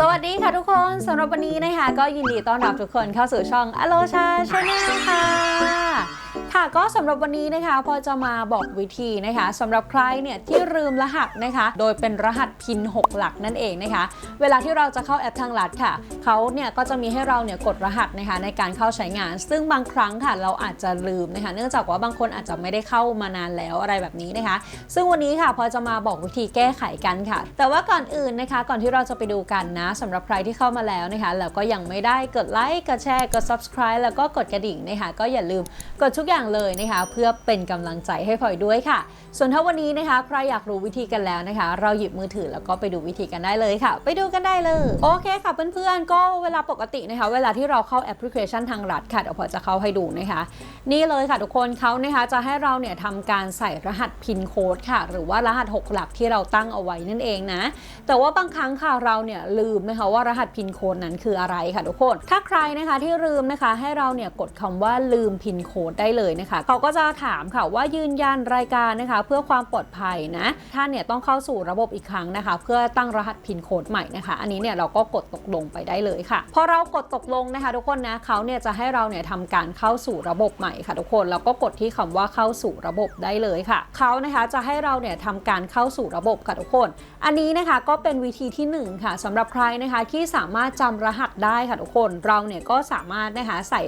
สวัสดีค่ะทุกคนสำหรับวันนี้นะคะ ก็ยินดีต้อนรับทุกคนเข้าสู่ช่องอโลชาชาแนลค่ะ ค่ะก็สำหรับวันนี้นะคะ พอจะมาบอกวิธีนะคะสำหรับใครเนี่ยที่ลืมรหัสนะคะ โดยเป็นรหัสพิน 6 หลักนั่นเองนะคะ เวลาที่เราจะเข้าแอปทางลัดค่ะ เขาเนี่ยก็จะมีให้เราเนี่ยกดรหัสนะคะในการเข้าใช้งาน ซึ่งบางครั้งค่ะเราอาจจะลืมนะคะเนื่องจากว่าบางคนอาจจะไม่ได้เข้ามานานแล้วอะไรแบบนี้นะคะ ซึ่งวันนี้ค่ะพอจะมาบอกวิธีแก้ไขกันค่ะ แต่ว่าก่อนอื่นนะคะ ก่อนที่เราจะไปดูกันนะสำหรับใครที่เข้ามาแล้วนะคะแล้วก็ยังไม่ได้กดไลค์กดแชร์กด subscribe แล้วก็กดกระดิ่งนะคะก็อย่าลืมกดทุกอย่างเลยนะคะเพื่อเป็นกำลังใจให้พลอยด้วยค่ะ ส่วนถ้าวันนี้นะคะใครอยากรู้วิธีกันแล้วนะคะ เราหยิบมือถือแล้วก็ไปดูวิธีกันได้เลยค่ะ ไปดูกันได้เลย โอเคค่ะเพื่อนๆก็เวลาปกตินะคะ เวลาที่เราเข้าแอปพลิเคชันทางรัฐค่ะเดี๋ยวพอจะเข้าให้ดูนะคะ นี่เลยค่ะทุกคนเขานะคะจะให้เราเนี่ยทำการใส่รหัสพินโค้ดค่ะ หรือว่ารหัส 6 หลักที่เราตั้งเอาไว้นั่นเองนะ แต่ว่าบางครั้งค่ะเราเนี่ยลืมนะคะว่ารหัสพินโค้ดนั้นคืออะไรค่ะทุกคน ถ้าใครนะคะที่ลืมนะคะให้เราเนี่ยกดคำว่าลืมพินโค้ดได้เลยนะคะเขาก็จะถามค่ะว่ายืนยันรายการนะคะ เพื่อความปลอดภัยนะท่านเนี่ยต้องเข้าสู่ระบบอีกครั้งนะคะ เพื่อตั้งรหัสพินโค้ดใหม่นะคะ อันนี้เนี่ยเราก็กดตกลงไปได้เลยค่ะ พอเรากดตกลงนะคะทุกคนนะเขาเนี่ยจะให้เราเนี่ยทำการเข้าสู่ระบบใหม่ค่ะทุกคนแล้วก็กดที่คำว่าเข้าสู่ระบบได้เลยค่ะเขานะคะจะให้เราเนี่ยทำการเข้าสู่ระบบค่ะทุกคน อันนี้นะคะก็เป็นวิธีที่หนึ่งค่ะสำหรับใครนะคะที่สามารถจำรหัสได้ค่ะทุกคนเราเนี่ยก็สามารถนะคะใส่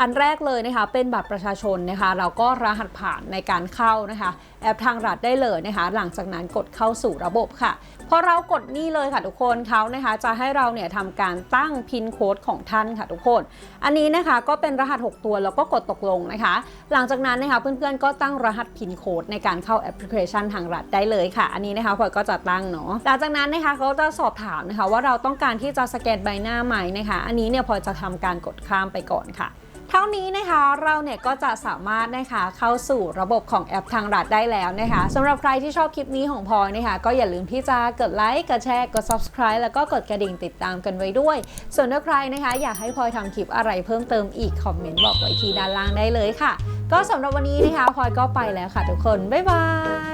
อันแรกเลยนะคะเป็นบัตรประชาชนนะคะเราก็รหัสผ่านในการเข้านะคะ แอปทางรัฐได้เลยนะคะ หลังจากนั้นกดเข้าสู่ระบบค่ะพอเรากดนี่เลยค่ะทุกคนเขานะคะจะให้เราเนี่ยทำการตั้งพินโค้ดของท่านค่ะทุกคน อันนี้นะคะก็เป็นรหัส 6 ตัวแล้วก็กดตกลงนะคะ หลังจากนั้นนะคะเพื่อนๆก็ตั้งรหัสพินโค้ดในการเข้าแอปพลิเคชันทางรัฐได้เลยค่ะ อันนี้นะคะพลอยก็จะตั้งเนาะหลังจากนั้นนะคะเขาจะสอบถามนะคะว่าเราต้องการที่จะสแกนใบหน้าไหมนะคะ อันนี้เนี่ยพลอยจะทำการกดข้ามไปก่อนค่ะ เท่านี้นะคะเราเนี่ยก็จะสามารถนะคะเข้าสู่ระบบของแอปทางรัฐได้แล้วนะคะสำหรับใครที่ชอบคลิปนี้ของพลอยนะคะก็อย่าลืมที่จะกดไลค์กดแชร์กด subscribe แล้วก็กดกระดิ่งติดตามกันไว้ด้วย ส่วนถ้าใครนะคะอยากให้พลอยทำคลิปอะไรเพิ่มเติมอีกคอมเมนต์บอกไว้ที่ด้านล่างได้เลยค่ะ ก็สำหรับวันนี้นะคะพลอยก็ไปแล้วค่ะทุกคนบ๊ายบาย